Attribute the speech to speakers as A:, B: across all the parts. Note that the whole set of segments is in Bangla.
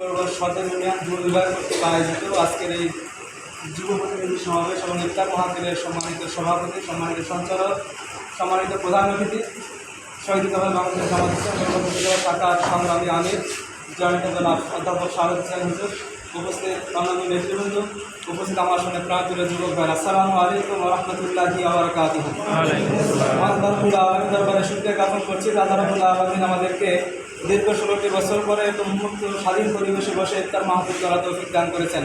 A: সদর ইউনিয়ন যুব বিভাগ কর্তৃক আয়োজিত আজকের এই যুব প্রতিনিধি সমাবেশ এবং ইফতার মহাতিরের সম্মানিত সভাপতি সম্মানিত সঞ্চালক সম্মানিত প্রধান অতিথি শহীদ কামাল বাংলাদেশ শাখার সংগ্রামী আমির জনাব অধ্যাপক শারদ হোসেন হুজুর উপস্থিত অন্যান্য নেতৃবৃন্দ উপস্থিত আমার সঙ্গে প্রাণপ্রিয় যুবক ভাই আসসালামু আলাইকুম রহমতুল্লাহি আবরকাতুহ আলহামদুলিল্লাহ আলমী দরবারে শুক্রিয়া জ্ঞাপন করছি। আল্লাহ আলমিন আমাদেরকে দীর্ঘ ষোলোটি বছর পরে তো মুক্ত স্বাধীন পরিবেশে বসে ইফতার মাহফিল করা তৌফিক দান করেছেন।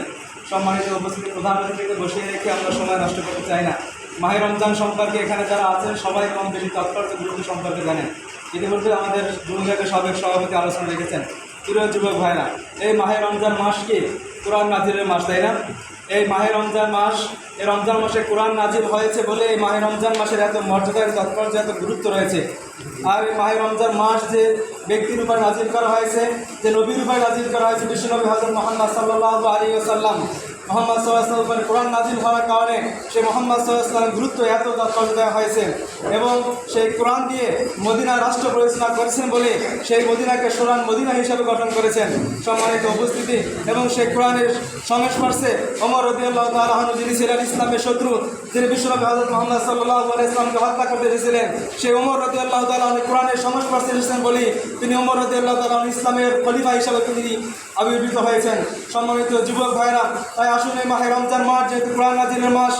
A: সম্মানিত উপস্থিত প্রধান অতিথিকে বসিয়ে রেখে আমরা সময় নষ্ট করতে চাই না। মাহে রমজান সম্পর্কে এখানে যারা আছেন, সবাই কম বেশি তৎপর্য গুরুত্ব সম্পর্কে জানেন। ইতিমধ্যে আমাদের দুর্গাকে সাবেক সভাপতি আলোচনা রেখেছেন। প্রিয় যুবক ভাইরা, এই মাহে রমজান মাস কি? কোরআন নাজিরের মাস, তাই না? এই মাহে রমজান মাস, এই রমজান মাসে কোরআন নাজির হয়েছে বলে এই মাহে রমজান মাসের এত মর্যাদা তাৎপর্য, এত গুরুত্ব রয়েছে। আর এই মাহে রমজান মাস যে ব্যক্তির উপর নাজির করা হয়েছে, যে নবীর উপর নাজির করা হয়েছে, বিশ্বনবী হজরত মোহাম্মদ সাল্লাহ আলী আসাল্লাম মোহাম্মদ সাল্লাহ উপর কোরআন নাজিল হওয়ার কারণে সে মোহাম্মদ সাল্লাহামের গুরুত্ব এত তাৎপর্য দেওয়া হয়েছে এবং সেই কোরআন দিয়ে মদিনা রাষ্ট্র পরিচালনা করেছেন বলে সেই মদিনাকে সোরান মদিনা হিসাবে গঠন করেছেন। সম্মানিত উপস্থিতি এবং সেই কোরআনের সংস্পর্শে অমর রদিয়াল্লাহ তালন যিনি ছিলেন ইসলামের শত্রু যিনি বিশ্বনবী হজরত মোহাম্মদ সাল্লাহ ইসলামকে হত্যা করতে এসেছিলেন। সেই ওমর রদিয়াল্লাহ তালন কোরআনের সংস্পর্শে এসেছেন বলে তিনি অমর রদিয়াল্লাহ তালন ইসলামের খলিফা হিসাবে তিনি আবির্ভূত হয়েছেন। সম্মানিত যুবক ভাইরা, তাই আসুন এই মাহে রমজান মাস, যেহেতু কোরআন নাজিনের মাস,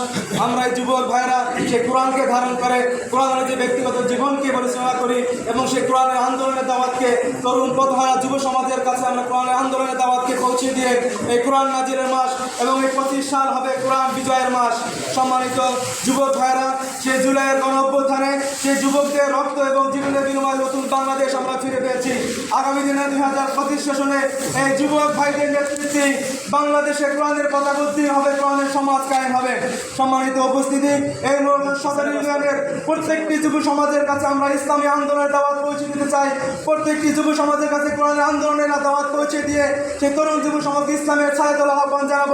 A: আমরা এই যুবক ভাইরা সেই কোরআনকে ধারণ করে, কোরআনের যে ব্যক্তিগত জীবনকে পরিচালনা করি এবং সেই কোরআনের আন্দোলনের দাওয়াতকে তরুণ পথহারা যুব সমাজের কাছে আমরা কোরআনের আন্দোলনের দাওয়াতকে পৌঁছে দিয়ে এই কোরআন নাজিরের মাস এবং এই পঁচিশ সাল হবে কোরআন বিজয়ের মাস। সম্মানিত যুবক ভাইরা, সেই জুলাইয়ের গণ অভ্যুত্থানে সেই যুবকদের রক্ত এবং দিনে দুই হাজার পঁচিশ সেশনে এই যুবক ভাইদের নেতৃত্বে বাংলাদেশে কোরআনের কথা বলতে হবে কোরআনের সমাজ কায়েম হবে। সম্মানিত উপস্থিতি এই সদর ইউনিয়নের প্রত্যেকটি যুব সমাজের কাছে আমরা ইসলামী আন্দোলনের দাওয়াত পৌঁছে দিতে চাই। প্রত্যেকটি যুব সমাজের কাছে কোরআনের আন্দোলনের দাওয়াত পৌঁছে দিয়ে সেই তরুণ যুব সমাজ ইসলামের ছায়াতলা আহ্বান জানাব।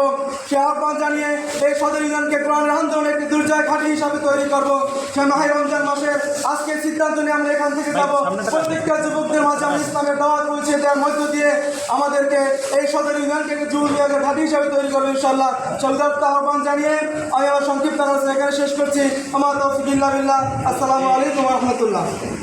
A: সে আহ্বান জানিয়ে এই সদর ইউনিয়নকে কোরআনের আন্দোলনের একটি দুর্জয় ঘাঁটি হিসাবে তৈরি করব। সে মাহে রমজান মাসে আজকের সিদ্ধান্ত নিয়ে আমরা এখান থেকে যাব। প্রত্যেকটা যুবকদের মাঝে আমরা ইসলামের দাওয়াত পৌঁছে তার মধ্য দিয়ে আমাদেরকে এই সদর ইউনিয়নকে যুব বিভাগের ঘাঁটি হিসাবে তৈরি করবে ইনশাল্লাহ সবিদাপ্ত আহ্বান জানিয়ে আমি আমার সংক্ষিপ্ত এখানে শেষ করছি। আমার তৌফিকুল্লাহ বিল্লাহ। আসসালামু আলাইকুম রহমতুল্লাহ।